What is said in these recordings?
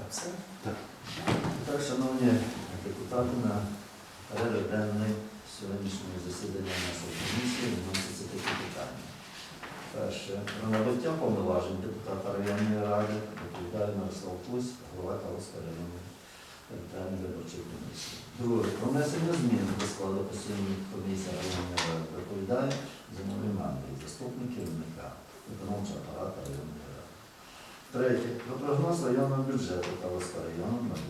Так, все? Так. Так, шановні депутати, на порядок денний сьогоднішнього засідання нашої комісії відноситься такі питання. Перше, про набуття повноважень депутата районної ради доповідає Мирослав Кусь, голова Калуської районної територіальної виборчої комісії. Друге, про внесення змін до складу постійної комісії районної ради доповідає Зиновій Мандрій, заступник керівника виконавчого апарату районної ради. Третє. Про прогноз районного бюджету Калуського району на 2026-2028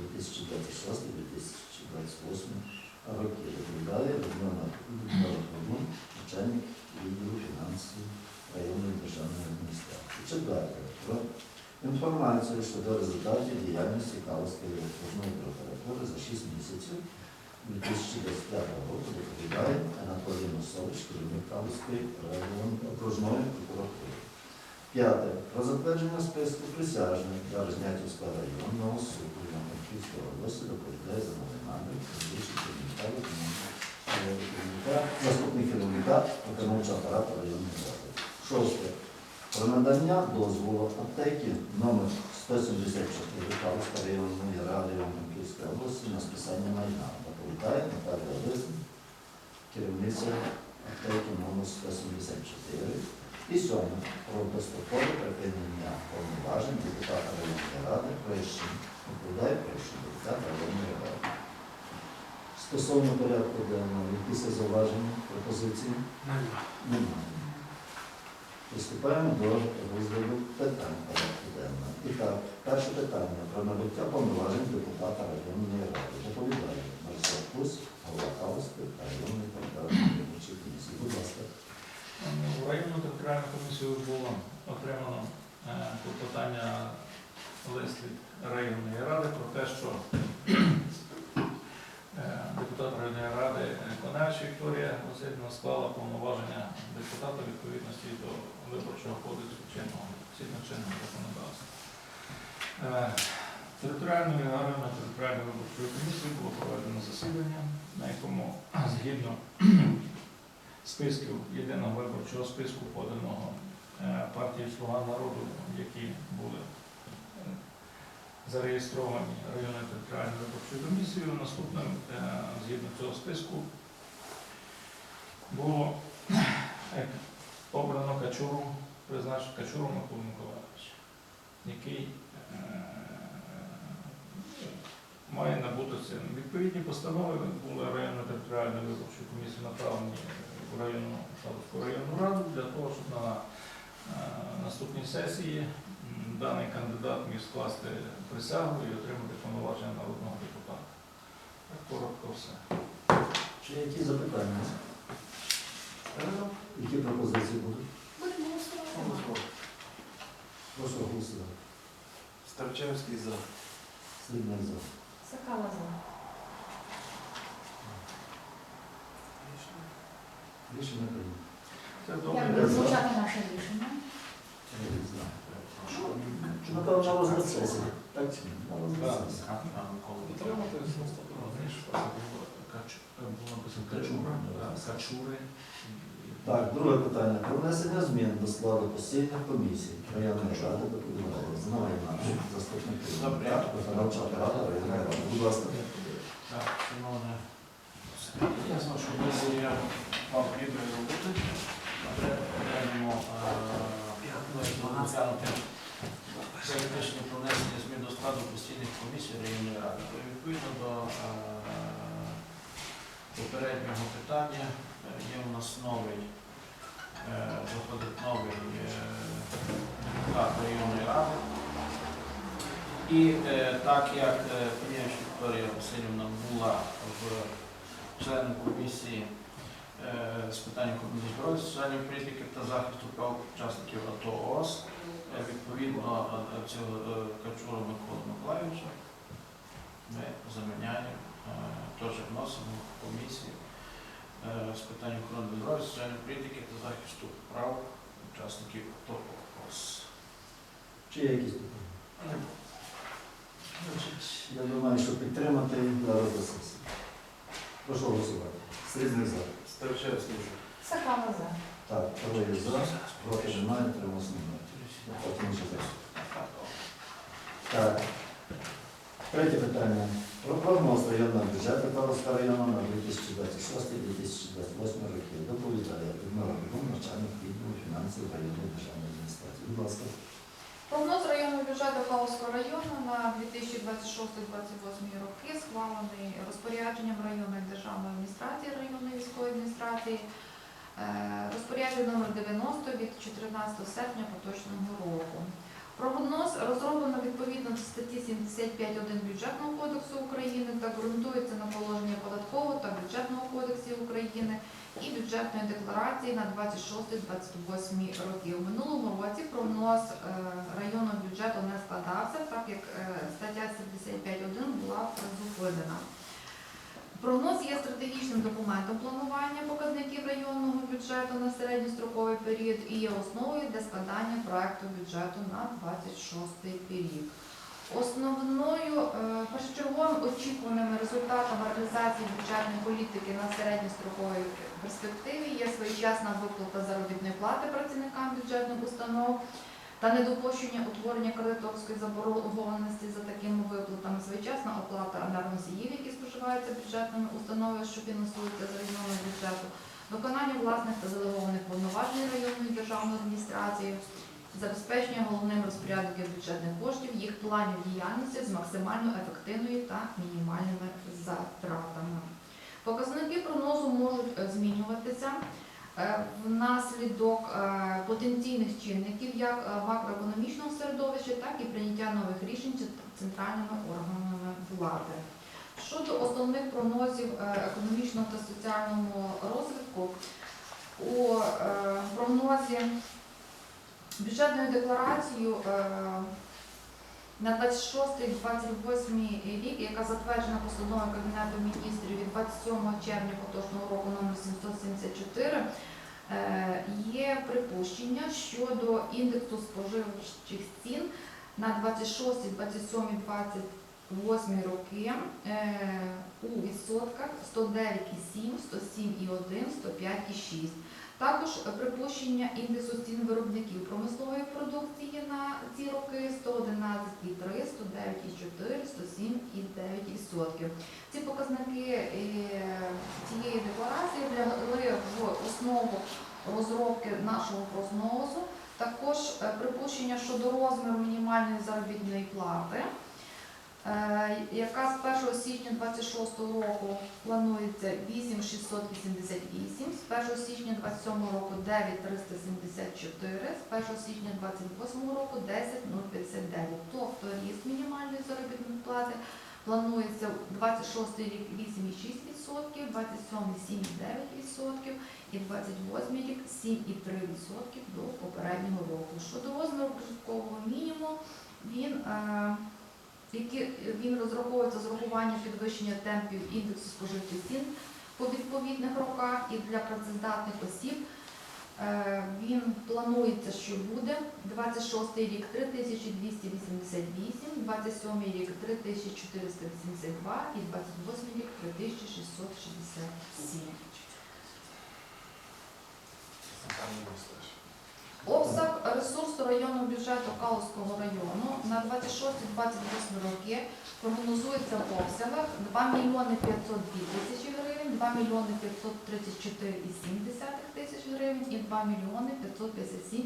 роки доповідає Людмила Кругун, начальник відділу фінансів районної державної адміністрації. Четверте. Про інформацію щодо результатів діяльності Калуської окружної прокуратури за 6 місяців 2025 року доповідає Анатолій Носович, керівник Калуської районної окружної прокуратури. П'яте. Про затвердження списку присяжних для Рознятівського районного суду Івано-Франківської області доповідає за керівника, заступник керівника виконавчого апарату районної ради. Шосте. Про надання дозволу аптеки номер 174 Калуської районної ради Івано-Франківської області на списання майна. Доповідає Наталія Лисин, керівниця аптеки номер 174. І сьоме про дострокове припинення повноважень депутата районної ради Прищин. Відповідає Прищин, депутат районної ради. Стосовно порядку денного, якісь зауваження, пропозиції? Немає. Приступаємо до розгляду питань порядку денного. І так, перше питання про набуття повноважень депутата районної ради. Доповідає Марсел Кусь, голова Калуської районної територіальної виборчої комісії. Будь ласка. В районну територіальну комісію було отримано е, клопотання лист від районної ради про те, що е, депутат районної ради е, Коневич Вікторія Васильівна склала повноваження депутата у відповідності до виборчого кодексу чинного чинного законодавства. Е, Територіальною районною територіальною виборчою комісією було проведено засідання, на якому згідно списків єдиного виборчого списку поданого е, партії Слуга народу, які були е, зареєстровані районною територіальною виборчою комісією. Наступним, згідно цього списку, було обрано Качуру, призначено Качуру Миколу Миколаївича, який е, має набутися. Відповідні постанови були районно територіальної виборчої комісії направлені в районну Шаловську районну раду для того, щоб на е, наступній сесії даний кандидат міг скласти присягу і отримати повноваження народного депутата. Так коротко все. Чи які запитання? Які пропозиції будуть? Будемо голосувати. Прошу голосувати. Старчевський за. Слідний за. Сакала за. Рішення прийнято. Це Як добре. буде звучати наше рішення? Я. Напевно, на розгляд. Так? На Качура, да, Качури. Так, друге питання. Про внесення змін до складу постійних комісій районної ради доповідає. Знає наш заступник виконавчого апарату районної ради. Будь ласка. Так, шановне, ясно, що комісія вам потрібно робити. Маємо розглянути про внесення змін до складу постійних комісій районної ради. Відповідно до е, попереднього питання є у нас новий, е, виходить новий е, депутат районної ради. І е, так як Паніч Вікторія Васильівна була в членом комісії з питань комунізму здоров'я, соціальної політики та захисту прав учасників АТО ООС, відповідно цього Качура Микола Миколаївича, ми заміняємо, теж вносимо в комісію е, з питань охорони здоров'я, соціальної політики та захисту прав учасників АТО ООС. Чи є якісь питання? Значить, я думаю, що підтримати на розгляд. Прошу голосувати. Слідний за. Старчевський за. Сакала за. Так, троє за. Проти немає, тримався немає. Потім вже. Так. Третє питання. Про прогноз районного бюджету Павловського району на 2026-2028 роки. Доповідає Людмила Бігун, начальник відділу фінансів районної державної адміністрації. Будь ласка. Прогноз районного бюджету Павловського району на 2026-2028 роки схвалений розпорядженням районної державної адміністрації, районної військової адміністрації, е, розпорядження номер 90 від 14 серпня поточного року. Прогноз розроблено відповідно до статті 75.1 Бюджетного кодексу України та ґрунтується на положення податкового та бюджетного кодексів України і бюджетної декларації на 26-28 роки. У минулому році прогноз е, районного бюджету не складався, так як е, стаття 75.1 була призупинена. Прогноз є стратегічним документом планування показників районного бюджету на середньостроковий період і є основою для складання проекту бюджету на 26 рік. Основною е, першочерговим очікуваними результатами реалізації бюджетної політики на середньостроковій перспективі є своєчасна виплата заробітної плати працівникам бюджетних установ та недопущення утворення кредиторської заборгованості за такими виплатами, своєчасна оплата енергоносіїв, які споживаються бюджетними установами, що фінансуються з районного бюджету, виконання власних та делегованих повноважень районної державної адміністрації, забезпечення головним розпорядників бюджетних коштів їх планів діяльності з максимально ефективною та мінімальними затратами. Показники прогнозу можуть е, змінюватися е, внаслідок е, потенційних чинників як макроекономічного середовища, так і прийняття нових рішень центральними органами влади. Щодо основних прогнозів е, економічного та соціального розвитку, у е, прогнозі бюджетною декларацією е, на 26-28 рік, яка затверджена постановою Кабінету міністрів від 27 червня поточного року номер 774, е, є припущення щодо індексу споживчих цін на 26, 27, 28 роки е, у відсотках 109,7, 107,1, 105,6. Також припущення індексу цін виробників промислової продукції на ці роки 111,3, 109,4, 107,9%. Ці показники е, цієї декларації лягли в основу розробки нашого прогнозу. Також е, припущення щодо розміру мінімальної заробітної плати, яка з 1 січня 2026 року планується 8,688, з 1 січня 2027 року 9,374, з 1 січня 2028 року 10,059. Тобто ріст мінімальної заробітної плати планується 26 рік 8,6%, 27 7,9% і 28 рік 7,3% до попереднього року. Щодо розміру прожиткового мінімуму, він, е, який, він розраховується з урахуванням підвищення темпів індексу споживчих цін по відповідних роках і для працездатних осіб. Е, Він планується, що буде 26 рік 3288, 27 рік 3482 і 28 рік 3667. Обсяг ресурсу районного бюджету Калузького району на 26-28 роки прогнозується в обсягах 2 мільйони 502 тисячі гривень, 2 мільйони 534,7 тисяч гривень і 2 мільйони 557,6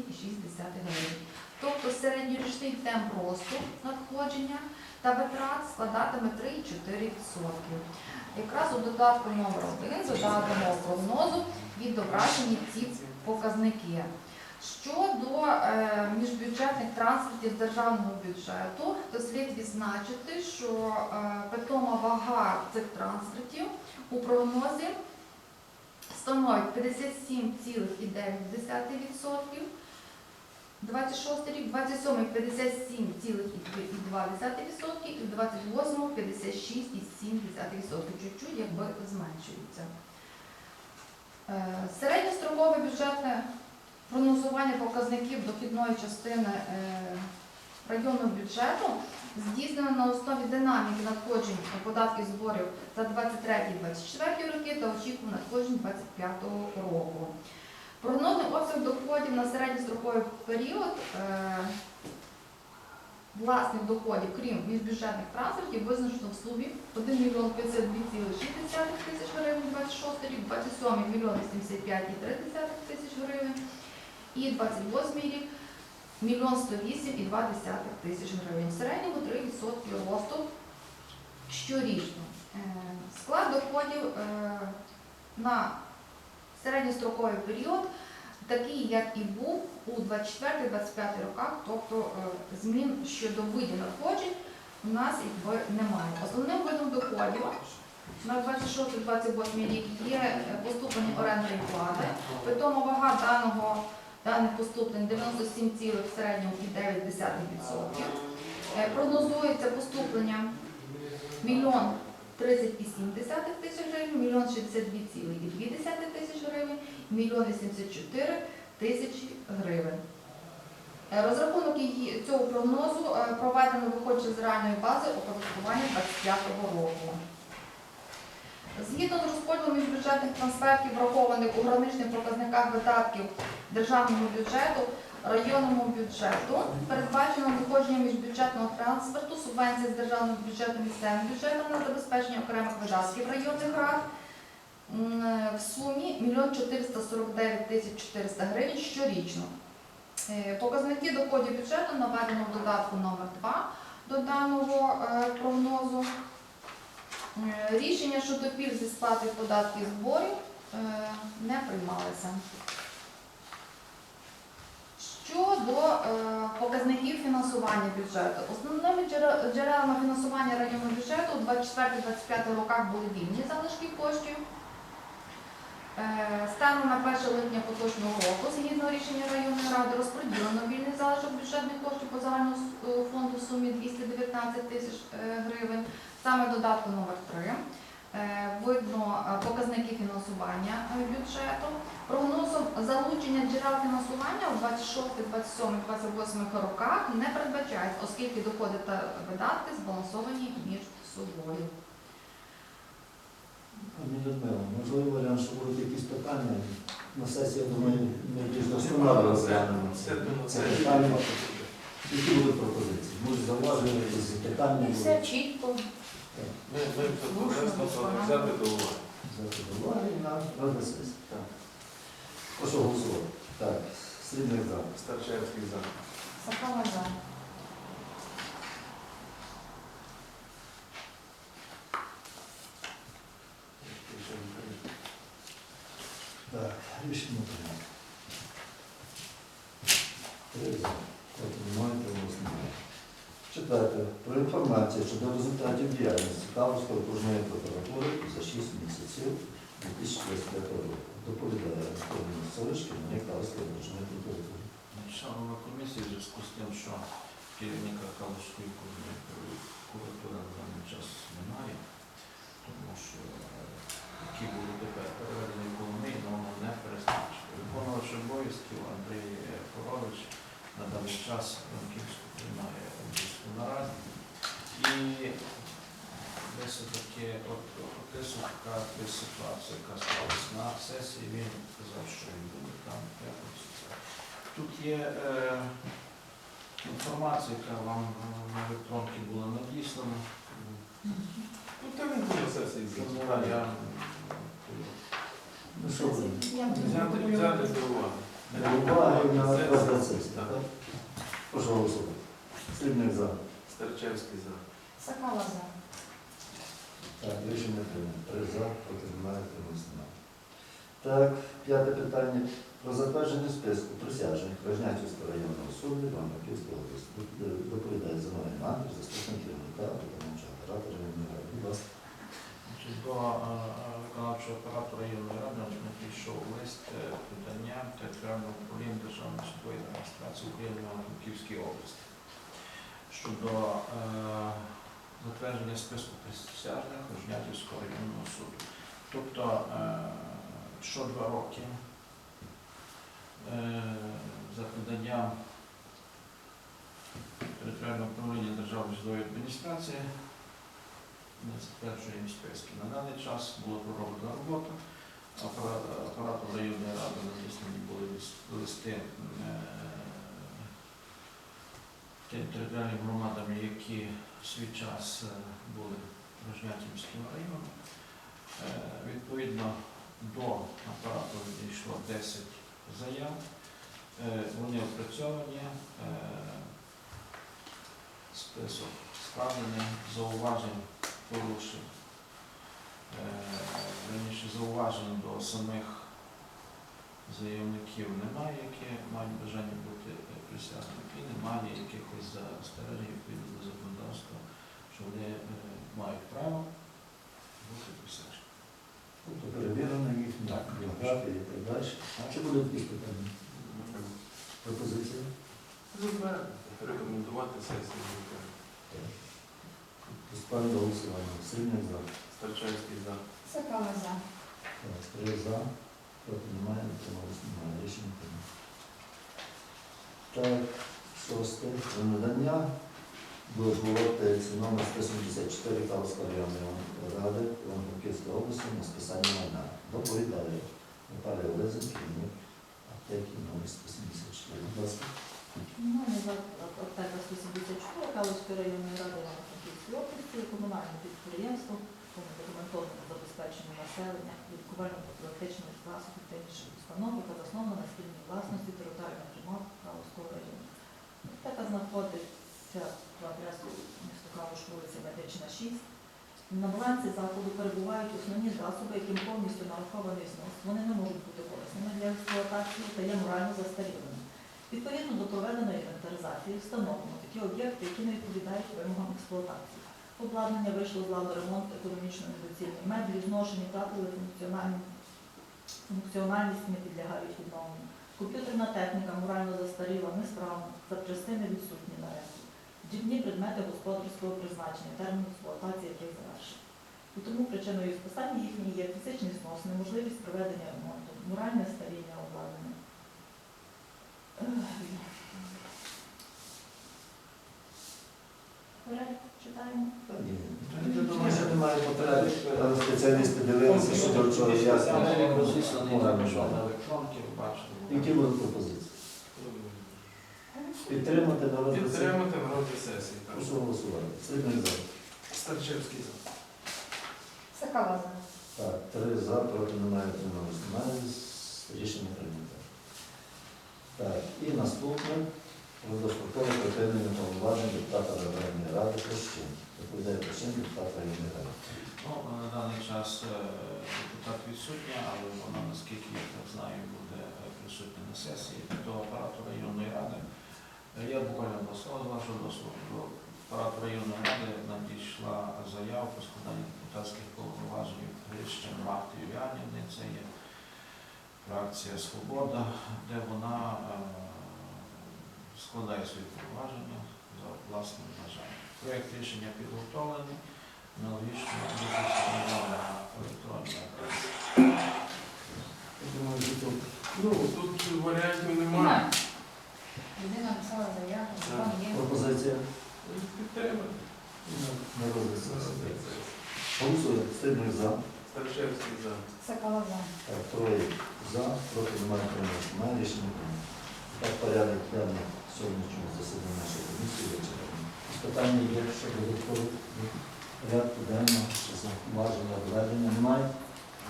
гривень. Тобто середньорічний темп росту надходження та витрат складатиме 3,4%. Якраз у додатку номер 1 додатимо прогнозу відображені ці показники. Щодо е, міжбюджетних трансфертів державного бюджету, то слід відзначити, що е, питома вага цих трансфертів у прогнозі становить 57,9%, 26 рік, 27 57,2% і 28 56,7%. Чуть-чуть якби зменшується. Е, Середньострокове бюджетне прогнозування показників дохідної частини е, районного бюджету здійснено на основі динаміки надходжень податків зборів за 23-24 роки та очікувань надходжень 25 року. Прогнозний обсяг доходів на середньостроковий період е, власних доходів, крім міжбюджетних трансфертів, визначено в сумі 1 мільйон 52,6 тисяч гривень 26 рік, 27 мільйон 85,3 тисяч гривень і 28 рік мільйон 108,2 тисяч гривень. В середньому 3% росту щорічно. Е, Склад доходів е, на середньостроковий період такий, як і був у 24-25 роках, тобто е, змін щодо видів надходжень у нас немає. Основним видом доходів на 26-28 рік є поступлення орендної плати, при тому вага даного даних поступлень 97, в середньому і 9%. Е, Прогнозується поступлення мільйон 30,7 тисяч гривень, мільйон 62,2 тисяч гривень, мільйон 84 тисячі гривень. Е, Розрахунок цього прогнозу е, проведено виходячи з реальної бази оподаткування 2025 року. Згідно з розподілом міжбюджетних трансфертів, врахованих у граничних показниках видатків державного бюджету, районному бюджету, передбачено надходження міжбюджетного трансферту, субвенції з державного бюджету місцевим бюджетом на забезпечення окремих видатків районних рад в сумі 1 449 тисяч 400 гривень щорічно. Е, Показники доходів бюджету наведено в додатку номер 2 до даного е, прогнозу. Е, Рішення щодо пільг зі сплати податків зборів е, не приймалися. Щодо е, показників фінансування бюджету. Основними джерелами фінансування районного бюджету у 24-25 роках були вільні залишки коштів. Станом на 1 липня поточного року, згідно рішення районної ради, розподілено вільний залишок бюджетних коштів по загальному фонду в сумі 219 тисяч гривень. Саме додатку номер 3 видно е, показники фінансування е, бюджету. Прогнозом залучення джерел фінансування у 26, 27, 28 роках не передбачається, оскільки доходи та видатки збалансовані між собою. Пані Людмила, можливо, варіант, що будуть якісь питання. На сесії, я думаю, ми більш досконало розглянемо це, це питання. Які будуть пропозиції? Може, зауваження, якісь питання все чітко. Ми, це просто взяти до уваги. Взяти до уваги і на розгляд сесії. Так. Прошу голосувати. Так, слідний за. Старчевський за. Сахала за. Ще не прийнято. Так, рішення прийнято. Три за. Проти немає, голосу немає. Четверте. Про інформацію щодо результатів діяльності Таврської окружної прокуратури за 6 місяців 2025 року. Доповідає Антоніна Солишки, на Таврської окружної прокуратури. Шановна комісія, в зв'язку з тим, що керівника Калуської прокуратури на даний час немає, тому що які були тепер переведені але воно не призначили. Виконувач обов'язків Андрій Корович на даний час Франківську приймає нараді. І десь таки от така ситуація, яка сталася на сесії, він казав, що він буде там якось. Тут є е, інформація, яка вам е, на електронці була надіслана. Ну, та він буде сесії Тому я Ну що ви? Взяти, до уваги. До на. Слідний за. Старчевський за. Сакала за. Так, рішення прийнято. Три за, проти немає, тримаюсь немає. Так, п'яте питання. Про затвердження списку присяжних Рожнятівського районного суду області. Е, Доповідає Зиновий Іванович, заступник керівника виконавчого оператора районної ради. Будь ласка. До е, е, виконавчого оператора районної ради на прийшов лист подання територіального управління Державної судової адміністрації України в Франківській області щодо е, затвердження списку присяжних Рожнятівського районного суду. Тобто е, що два роки е, за поданням територіального управління Державної судової адміністрації ми затверджуємо списки. На даний час була пророблена робота. Апара- Апаратом районної ради надіслані були листи е, територіальним громадам, які в свій час е, були Рожнятівським районом. Е, Відповідно до апарату надійшло 10 заяв. Е, Вони опрацьовані, список складений, зауважень порушень. Раніше зауважень до самих заявників немає, які мають бажання бути присяжними, і немає якихось застережень відповідно до законодавства, що вони е, мають право бути присяжними. Тобто перевірено їхні Так. біографії і так далі. А чи будуть якісь питання? Пропозиції? Рекомендувати сесію. Ставлю до голосування. Сильник за. Старчевський за. Сокола за. Так, Три за. Проти немає, утрималось немає. Рішення. Так, шосте. Про надання дозволу номер 174 Калської районної ради Івано-Франківської області на списання майна. Доповідає Наталія Олезин, керівник аптеки номер 174. Будь ласка. Ну, аптека 174 Калицької районної ради Івано-Франківської області, комунальне підприємство, документоване забезпечення населення, лікувально-профілактичних засобів та інших установ, яка заснована на спільній власності територіальних громад Калицького району. Аптека знаходиться в адресу міста Калуш, вулиця Медична, 6. На балансі закладу перебувають основні засоби, яким повністю нарахований знос. Вони не можуть бути корисними для експлуатації та є морально застарілими. Відповідно до проведеної інвентаризації встановлено такі об'єкти, які не відповідають вимогам експлуатації. Обладнання вийшло з ладу ремонт економічно недоцільні меблі, зношені, функціональну функціональність, не підлягають відновленню. Комп'ютерна техніка морально застаріла, несправна, запчастини відсутні на ринку. Дрібні предмети господарського призначення, термін експлуатації яких завершив. І тому причиною списання їхньої є фізичний знос, неможливість проведення ремонту, моральне старіння обладнання. Порядок читаємо. Та ні. Я думаю, що немає потреби. Там спеціалісти дивилися, що до чого ясно. Але бачили. Які будуть пропозиції? Підтримати на розгляд? Підтримати на розгляд сесії. Прошу голосувати. Сильник за. Старчевський за. Сокола за. Так, три за, проти немає, утрималось. Рішення прийнято. Так, і наступне. Про дострокове повноважень депутата районної ради Прощин. Доповідає Прощин, депутат районної ради. Ну, на даний час е, депутат відсутня, але вона, наскільки я так знаю, буде е, присутня на сесії до апарату районної ради. Е, Я буквально два слова з вашого дозволу. До районної ради надійшла заява про складання депутатських повноважень Грища Марти Юліанівни. Це є фракція Свобода, де вона е, складає свої повноваження за власним бажанням. Проєкт рішення підготовлений. Аналогічно що тут Ну, тут варіантів немає. Людина написала заяву, є. пропозиція Підтримати. на розгляд сесії. Голосує. Сильник за. Старчевський за. Сокола за. Так, троє за, проти немає, утрималось немає. Рішення. Так, порядок денний сьогоднішнього засідання нашої комісії вечора. Питання є, що додатково порядку денного, зауваження, доведення немає.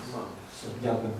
Немає. Все, дякую.